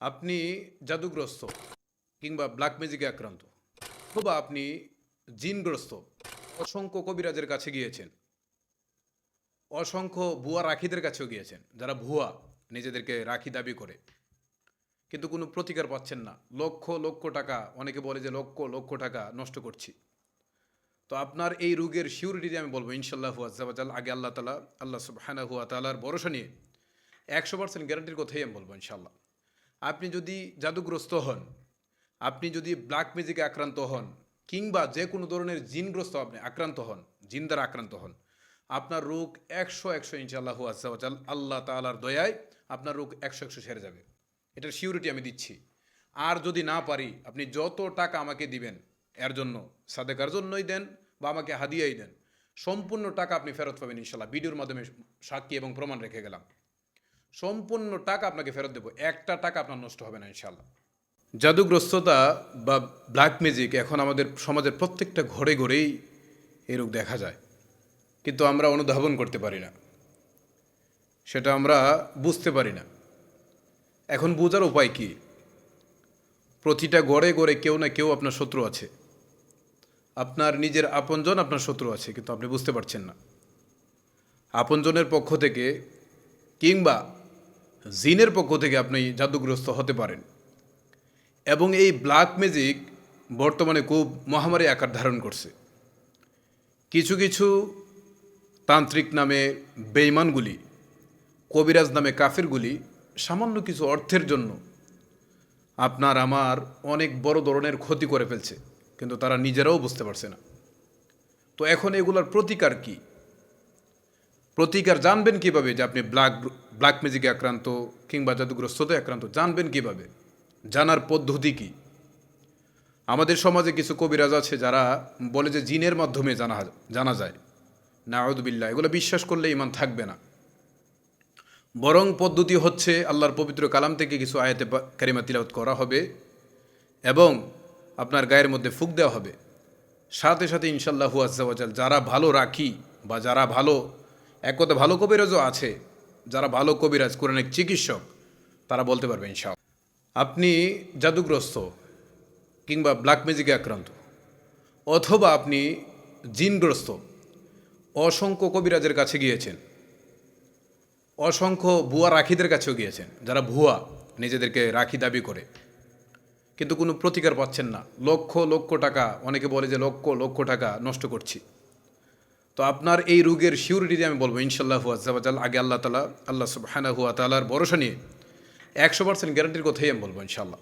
আপনি জাদুগ্রস্ত কিংবা ব্ল্যাক ম্যাজিকে আক্রান্ত। অথবা আপনি জিনগ্রস্ত। অসংখ্য কবিরাজের কাছে গিয়েছেন। অসংখ্য ভুয়া রাখিদের কাছেও গিয়েছেন। যারা ভুয়া, নিজেদেরকে রাখি দাবি করে। কিন্তু কোনো প্রতিকার পাচ্ছেন না। লক্ষ লক্ষ টাকা, অনেকে বলে যে লক্ষ লক্ষ টাকা নষ্ট করছি। তো আপনার এই রোগের সিউরিটি আমি বলব ইনশাল্লাহ আজাল আগে আল্লাহ তালা আল্লাহ সুবহানা হুয়া তালার ভরসা নিয়ে একশো পার্সেন্ট গ্যারান্টির কথাই আমি বলব ইনশাল্লাহ আপনি যদি জাদুগ্রস্ত হন, আপনি যদি ব্ল্যাক ম্যাজিকে আক্রান্ত হন, কিংবা যে কোনো ধরনের জিনগ্রস্ত আপনি আক্রান্ত হন, জিন দ্বারা আক্রান্ত হন, আপনার রোগ একশো একশো ইনশাআল্লাহ আজাল আল্লাহ তালার দয়ায় আপনার রোগ একশো একশো সেরে যাবে। এটার সিউরিটি আমি দিচ্ছি। আর যদি না পারি, আপনি যত টাকা আমাকে দিবেন, এর জন্য সাদেকার জন্যই দেন বা আমাকে হাদিয়াই দেন, সম্পূর্ণ টাকা আপনি ফেরত পাবেন ইনশাল্লাহ ভিডিওর মাধ্যমে সাক্ষী এবং প্রমাণ রেখে গেলাম। সম্পূর্ণ টাকা আপনাকে ফেরত দেবো। একটা টাকা আপনার নষ্ট হবে না ইনশাল্লাহ জাদুগ্রস্ততা বা ব্ল্যাক ম্যাজিক এখন আমাদের সমাজের প্রত্যেকটা ঘরে ঘরেই এই রোগ দেখা যায়। কিন্তু আমরা অনুধাবন করতে পারি না। সেটা আমরা বুঝতে পারি না। এখন বোঝার উপায় কি? প্রতিটা গড়ে গড়ে কেউ না কেউ আপনার শত্রু আছে। আপনার নিজের আপনজন আপনার শত্রু আছে, কিন্তু আপনি বুঝতে পারছেন না। আপনজনের পক্ষ থেকে কিংবা জিনের পক্ষ থেকে আপনি জাদুগ্রস্ত হতে পারেন। এবং এই ব্ল্যাক ম্যাজিক বর্তমানে খুব মহামারী আকার ধারণ করছে। কিছু কিছু তান্ত্রিক নামে বেইমানগুলি কবিরাজ নামে কাফিরগুলি সামান্য কিছু অর্থের জন্য আপনার আমার অনেক বড় ধরনের ক্ষতি করে ফেলছে, কিন্তু তারা নিজেরাও বুঝতে পারছে না। তো এখন এগুলোর প্রতিকার কি? প্রতিকার জানবেন কীভাবে যে আপনি ব্ল্যাক ব্ল্যাক ম্যাজিকে আক্রান্ত কিংবা জাদুগ্রস্ততে আক্রান্ত, জানবেন কীভাবে? জানার পদ্ধতি কি? আমাদের সমাজে কিছু কবিরাজ আছে যারা বলে যে জিনের মাধ্যমে জানা জানা যায়। নাউদবিল্লা এগুলো বিশ্বাস করলে ইমান থাকবে না। বরং পদ্ধতি হচ্ছে আল্লাহর পবিত্র কালাম থেকে কিছু আয়াতে কারিমা তিলাওয়াত করা হবে এবং আপনার গায়ের মধ্যে ফুক দেওয়া হবে। সাথে সাথে ইনশাল্লাহু আজাল যারা ভালো রাখি বা যারা ভালো এক কথা, ভালো কবিরাজও আছে। যারা ভালো কবিরাজ কোরআনিক চিকিৎসক, তারা বলতে পারবে ইনশাল আপনি জাদুগ্রস্ত কিংবা ব্ল্যাক ম্যাজিকে আক্রান্ত, অথবা আপনি জিনগ্রস্ত, অসংখ্য কবিরাজের কাছে গিয়েছেন, অসংখ্য ভুয়া রাখিদের কাছেও গিয়েছেন, যারা ভুয়া নিজেদেরকে রাখি দাবি করে, কিন্তু কোনো প্রতিকার পাচ্ছেন না। লক্ষ লক্ষ টাকা, অনেকে বলে যে লক্ষ লক্ষ টাকা নষ্ট করছি। তো আপনার এই রোগের সিউরিটি আমি বলব ইনশাল্লাহ আজাল আগে আল্লাহ তালা আল্লাহ সুবহানা হুয়া তালার ভরসা নিয়ে একশো পার্সেন্ট গ্যারান্টির কথাই আমি বলব ইনশাল্লাহ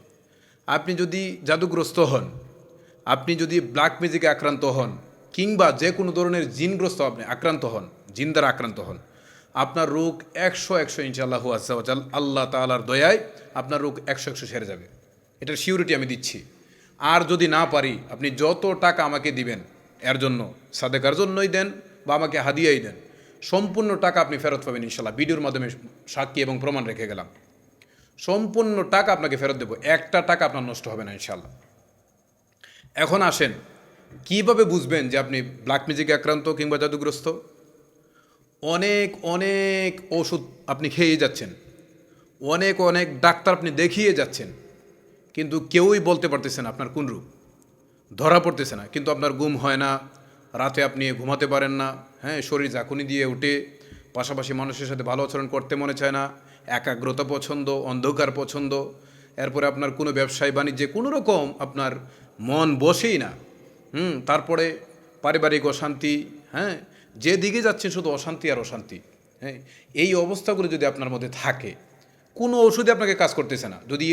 আপনি যদি জাদুগ্রস্ত হন, আপনি যদি ব্ল্যাক ম্যাজিকে আক্রান্ত হন, কিংবা যে কোনো ধরনের জিনগ্রস্ত আপনি আক্রান্ত হন জিন দ্বারা আক্রান্ত হন, আপনার রোগ একশো একশো, ইনশাআল্লাহ আজাল আল্লাহ তালার দয়ায় আপনার রোগ একশো একশো সেরে যাবে। এটার সিউরিটি আমি দিচ্ছি। আর যদি না পারি, আপনি যত টাকা আমাকে দিবেন এর জন্য, সাদেকার জন্যই দেন বা আমাকে হাদিয়াই দেন। সম্পূর্ণ টাকা আপনি ফেরত পাবেন ইনশাল্লাহ। ভিডিওর মাধ্যমে সাক্ষী এবং প্রমাণ রেখে গেলাম। সম্পূর্ণ টাকা আপনাকে ফেরত দেবো। একটা টাকা আপনার নষ্ট হবে না ইনশাল্লাহ। এখন আসেন, কীভাবে বুঝবেন যে আপনি ব্ল্যাক ম্যাজিকে আক্রান্ত কিংবা জাদুগ্রস্ত? অনেক অনেক ওষুধ আপনি খেয়ে যাচ্ছেন। অনেক অনেক ডাক্তার আপনি দেখিয়ে যাচ্ছেন। কিন্তু কেউই বলতে পারতেছেন আপনার কোন রূপ। ধরা পড়তেছে না। কিন্তু আপনার ঘুম হয় না, রাতে আপনি ঘুমাতে পারেন না হ্যাঁ শরীর ঝাঁকুনি দিয়ে উঠে, পাশাপাশি মানুষের সাথে ভালো আচরণ করতে মনে চায় না, একাগ্রতা পছন্দ, অন্ধকার পছন্দ, এরপরে আপনার কোনো ব্যবসায় বাণিজ্যে কোনো রকম আপনার মন বসেই না। হুম, তারপরে পারিবারিক অশান্তি হ্যাঁ যেদিকে যাচ্ছেন শুধু অশান্তি আর অশান্তি হ্যাঁ এই অবস্থাগুলো যদি আপনার মধ্যে থাকে, কোনো ওষুধে আপনাকে কাজ করতেছে না, যদি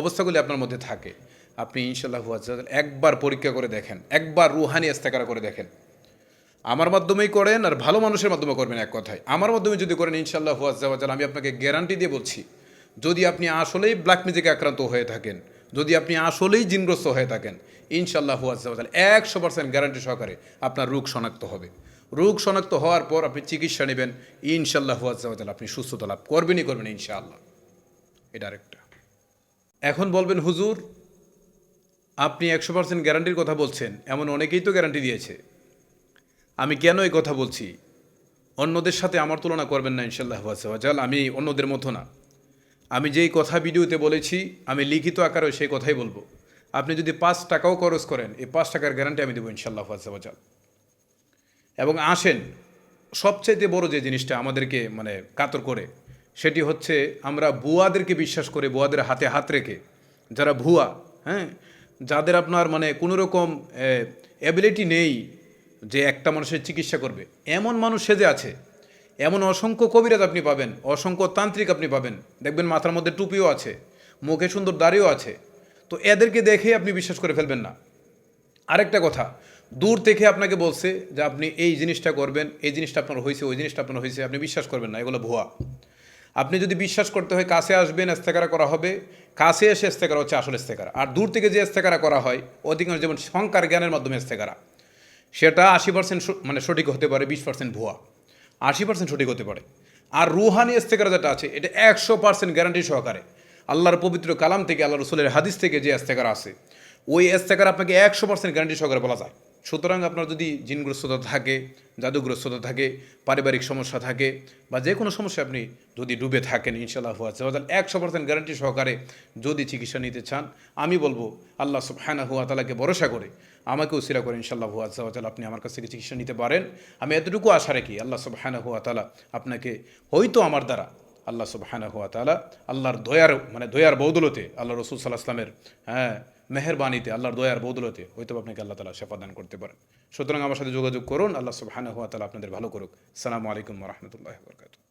অবস্থাগুলি আপনার মধ্যে থাকে আপনি ইনশাল্লাহ একবার পরীক্ষা করে দেখেন, একবার রুহানি ইস্তেকারা করে দেখেন। আমার মাধ্যমেই করেন আর ভালো মানুষের মাধ্যমে করবেন এক কথায়। আমার মাধ্যমে যদি করেন ইনশাল্লাহ আজ্জাল আমি আপনাকে গ্যারান্টি দিয়ে বলছি, যদি আপনি আসলেই ব্ল্যাক ম্যাজিকে আক্রান্ত হয়ে থাকেন, যদি আপনি আসলেই জিনগ্রস্ত হয়ে থাকেন ইনশাল্লাহ আজ্জাল একশো পার্সেন্ট গ্যারান্টি সহকারে আপনার রোগ শনাক্ত হবে। রোগ শনাক্ত হওয়ার পর আপনি চিকিৎসা নেবেন ইনশাল্লাহ আজ্জাল আপনি সুস্থতা লাভ করবেনই করবেন ইনশাআল্লাহ। এটা আরেকটা। এখন বলবেন হুজুর আপনি একশো পার্সেন্ট গ্যারান্টির কথা বলছেন, এমন অনেকেই তো গ্যারান্টি দিয়েছে। আমি কেন এই কথা বলছি? অন্যদের সাথে আমার তুলনা করবেন না ইনশাল্লাহ আজাল আমি অন্যদের মতো না। আমি যেই কথা ভিডিওতে বলেছি, আমি লিখিত আকারে সেই কথাই বলব। আপনি যদি পাঁচ টাকাও খরচ করেন, এই পাঁচ টাকার গ্যারান্টি আমি দেবো ইনশাল্লাহ আজাল এবং আসেন, সবচাইতে বড় যে জিনিসটা আমাদেরকে মানে কাতর করে, সেটি হচ্ছে আমরা বুয়াদেরকে বিশ্বাস করে, বুয়াদের হাতে হাত রেখে, যারা ভুয়া হ্যাঁ যাদের আপনার মানে কোনো রকম অ্যাবিলিটি নেই যে একটা মানুষের চিকিৎসা করবে। এমন মানুষ সেজে আছে, এমন অসংখ্য কবিরাজ আপনি পাবেন, অসংখ্য তান্ত্রিক আপনি পাবেন। দেখবেন মাথার মধ্যে টুপিও আছে, মুখে সুন্দর দাড়িও আছে। তো এদেরকে দেখেই আপনি বিশ্বাস করে ফেলবেন না। আরেকটা কথা, দূর থেকে আপনাকে বলছে যে আপনি এই জিনিসটা করবেন, এই জিনিসটা আপনার হয়েছে, ওই জিনিসটা আপনার হয়েছে, আপনি বিশ্বাস করবেন না, এগুলো ভুয়া। আপনি যদি বিশ্বাস করতে হয় কাছে আসবেন, ইস্তেকারা করা হবে। কাছে এসে ইস্তেকারা হচ্ছে আসল ইস্তেকারা। আর দূর থেকে যে ইস্তেকারা করা হয়, অধিকাংশ যেমন সংকার জ্ঞানের মাধ্যমে ইস্তেকারা। সেটা আশি পার্সেন্ট মানে সঠিক হতে পারে, বিশ পার্সেন্ট ভুয়া। আশি পার্সেন্ট সঠিক হতে পারে। আর রুহানি ইস্তেকারা যেটা আছে, এটা একশো পার্সেন্ট গ্যারান্টি সহকারে। আল্লাহর পবিত্র কালাম থেকে আল্লাহ রসুলের হাদিস থেকে যে ইস্তেকারা আছে, ওই ইস্তেকার আপনাকে একশো পার্সেন্ট গ্যারান্টি সহকারে বলা যায়। সুতরাং আপনার যদি জিনগ্রস্ততা থাকে, জাদুগ্রস্ততা থাকে, পারিবারিক সমস্যা থাকে, বা যে কোনো সমস্যা আপনি যদি ডুবে থাকেন ইনশাল্লাহ একশো পার্সেন্ট গ্যারান্টি সহকারে যদি চিকিৎসা নিতে চান, আমি বলব, আল্লাহ সুবহানা হুয়া তালাকে ভরসা করে আমাকে উসিরা করে ইনশাল্লাহ হুয়া আপনি আমার কাছ থেকে চিকিৎসা নিতে পারেন। আমি এতটুকু আশা রাখি, আল্লাহ সুবহানা হুয়া তালা আপনাকে হয়তো আমার দ্বারা, আল্লাহ সুবহানা হুয়া তালা আল্লাহর দয়ার মানে দয়ার বৌদলতে আল্লাহ রসুল সাল্লাহ আসলামের হ্যাঁ মেহরবানিতে, আল্লাহর দয়ার বদলতে হয়তো আপনাকে আল্লাহ তালা সেবা দান করতে পারেন। সুতরাং আমার সাথে যোগাযোগ করুন, আল্লাহ সুবহানা হুয়া তালা আপনাদের ভালো করুক। সালামু আলাইকুম রহমতুল্লাহ বরকাত